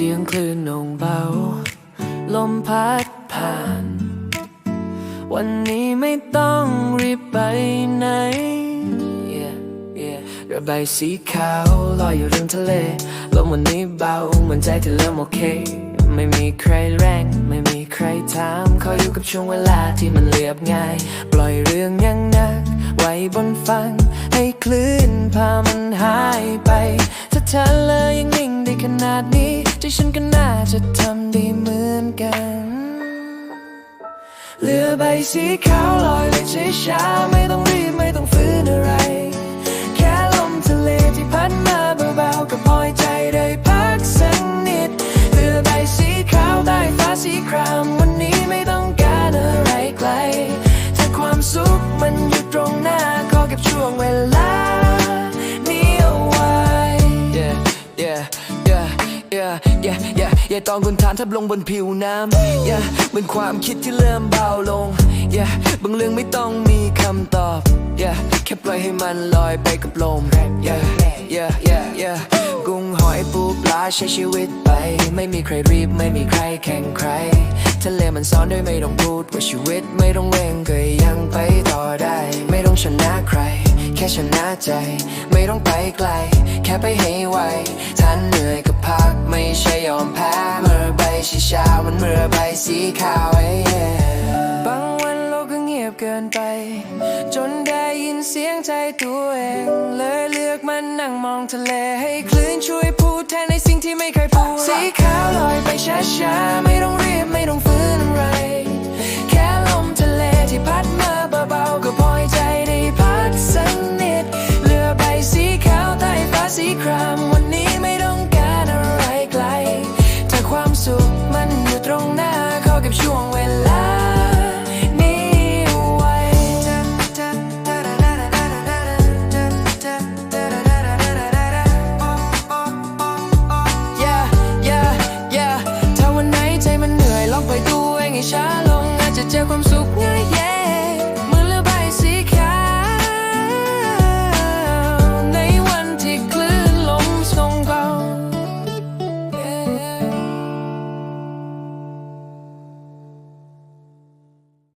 เสียงคลื่นโองเบา ลมพัดผ่าน วันนี้ไม่ต้องรีบไปไหน yeah, yeah. เรืใบสีขาวลอยอยู่ริมทะเล ลมวันนี้เบาเหมือนใจที่เริ่มโอเค ไม่มีใครแรงไม่มีใครถามเขาอยู่กับช่วงเวลาที่มันเรียบง่าย ปล่อยเรื่องยังนักไว้บนฟัง ให้คลื่นพามันหายไป ถ้าเธอเลยยังนิ่งได้ขนาดนี้ ที่ฉันก็น่าจะทำดีเหมือนกันเรือใบสีขาวลอยไปช้าๆ ตอนคุณทานทับลงบนผิวน้ำ yeah เหมือนความคิดที่เริ่มเบาลง yeah บางเรื่องไม่ต้องมีคำตอบ yeah แค่ปล่อยให้มันลอยไปกับลม yeah yeah yeah yeah กุ้งหอยปูปลาใช้ชีวิตไป ไม่มีใครรีบไม่มีใครแข่งใคร ทะเลมันซ้อนด้วยไม่ต้องพูดว่าชีวิตไม่ต้องเร่งก็ยังไปต่อได้ ไม่ต้องชนะใคร แค่ชนะใจ ไม่ต้องไปไกล แค่ไปให้ไวท่านเหนื่อยก็พักไม่ใช่ยอมแพ้ ชีชามันเมื่อใบสีขาวไอ้เย่บางวันโลกก็เงียบเกินไป จนได้ยินเสียงใจตัวเอง เลยเลือกมันนั่งมองทะเลให้คลื่นช่วยพูดแทนในสิ่งที่ไม่เคยพูด สีขาวลอยไปช้าๆ ไม่ต้องรีบไม่ต้องฟื้นอะไร